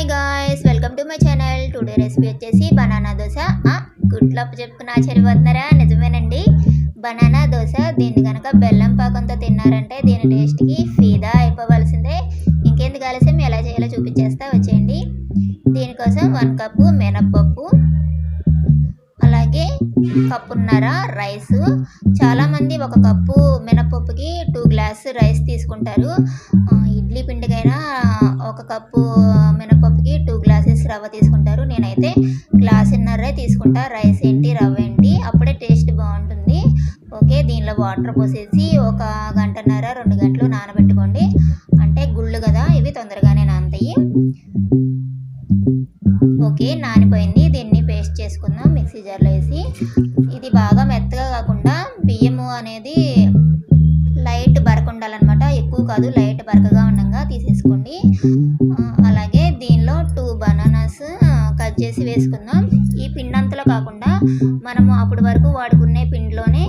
Hi guys welcome to my channel. Today recipe వచ్చేసి banana dosa. ఆ, గుడ్లప్పు చెప్పుకుని ఆశ్చర్యపోతున్నారా నిజమేనండి. బనానా దోశ దీన్ని కనుక బెల్లం పాకంతో తిన్నారంటే దీని టేస్ట్కి ఫీదా అయిపోవలసిందే. ఇంకెందుకు ఆలస్యం? ఎలా చేయాలో చూపించేస్తా. వచ్చేయండి. దీనికోసం వన్ కప్పు మినప్పప్పు అలాగే కప్పున్నర రైస్. చాలామంది ఒక కప్పు మినపప్పుకి టూ గ్లాస్ రైస్ తీసుకుంటారు. ఇడ్లీ పిండికైనా ఒక కప్పు మినపప్పుకి రవ్వ తీసుకుంటారు. నేనైతే గ్లాసున్నరే తీసుకుంటా. రైస్ ఏంటి రవ్వ ఏంటి అప్పుడే టేస్ట్ బాగుంటుంది. ఓకే దీనిలో వాటర్ పోసేసి ఒక గంటన్నర రెండు గంటలు నానబెట్టుకోండి. అంటే గుళ్ళు కదా ఇవి తొందరగానే నానతాయి. ఓకే నానిపోయింది. దీన్ని పేస్ట్ చేసుకుందాం మిక్సీ జార్లో వేసి. ఇది బాగా మెత్తగా కాకుండా బియ్యము అనేది లైట్ బరక ఉండాలన్నమాట. ఎక్కువ కాదు లైట్ బరకగా ఉండగా తీసేసుకోండి. చేసి వేసుకుందాం. ఈ పిండి అంతలో కాకుండా మనము అప్పటి వరకు వాడుకునే పిండిలోనే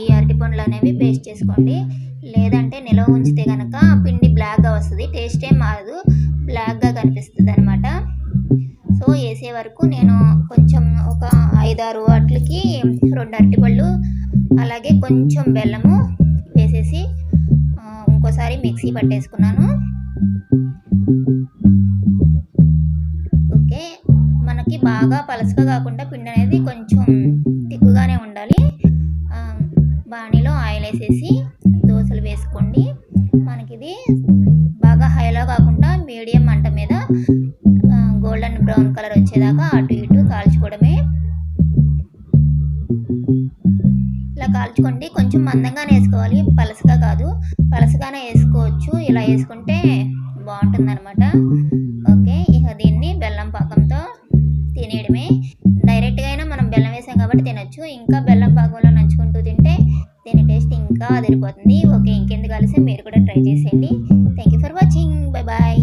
ఈ అరటిపండ్లు అనేవి పేస్ట్ చేసుకోండి. లేదంటే నిల్వ ఉంచితే కనుక పిండి బ్లాక్గా వస్తుంది. టేస్ట్ ఏం మారదు. బ్లాక్గా కనిపిస్తుంది అనమాట సో వేసే వరకు నేను కొంచెం ఒక ఐదారు వాటికి రెండు అరటిపళ్ళు అలాగే కొంచెం బెల్లము వేసేసి ఇంకోసారి మిక్సీ పట్టేసుకున్నాను. మనకి బాగా పలసగా కాకుండా పిండి అనేది కొంచెం తిక్కుగానే ఉండాలి. బాణీలో ఆయిల్ వేసేసి దోశలు వేసుకోండి. మనకి ఇది బాగా హైలో కాకుండా మీడియం మంట మీద గోల్డెన్ బ్రౌన్ కలర్ వచ్చేదాకా అటు ఇటు కాల్చుకోవడమే. ఇలా కాల్చుకోండి. కొంచెం మందంగానే వేసుకోవాలి. పలసగా కాదు. పలసగానే వేసుకోవచ్చు. ఇలా వేసుకుంటే బాగుంటుంది అనమాట పెట్టుకొని తినొచ్చు. ఇంకా బెల్లం పాకంలో నంచుకుంటూ తింటే దీని టేస్ట్ ఇంకా అదిరిపోతుంది. ఓకే ఇంకెందుకు కలిసి మీరు కూడా ట్రై చేసేయండి. Thank you for watching bye bye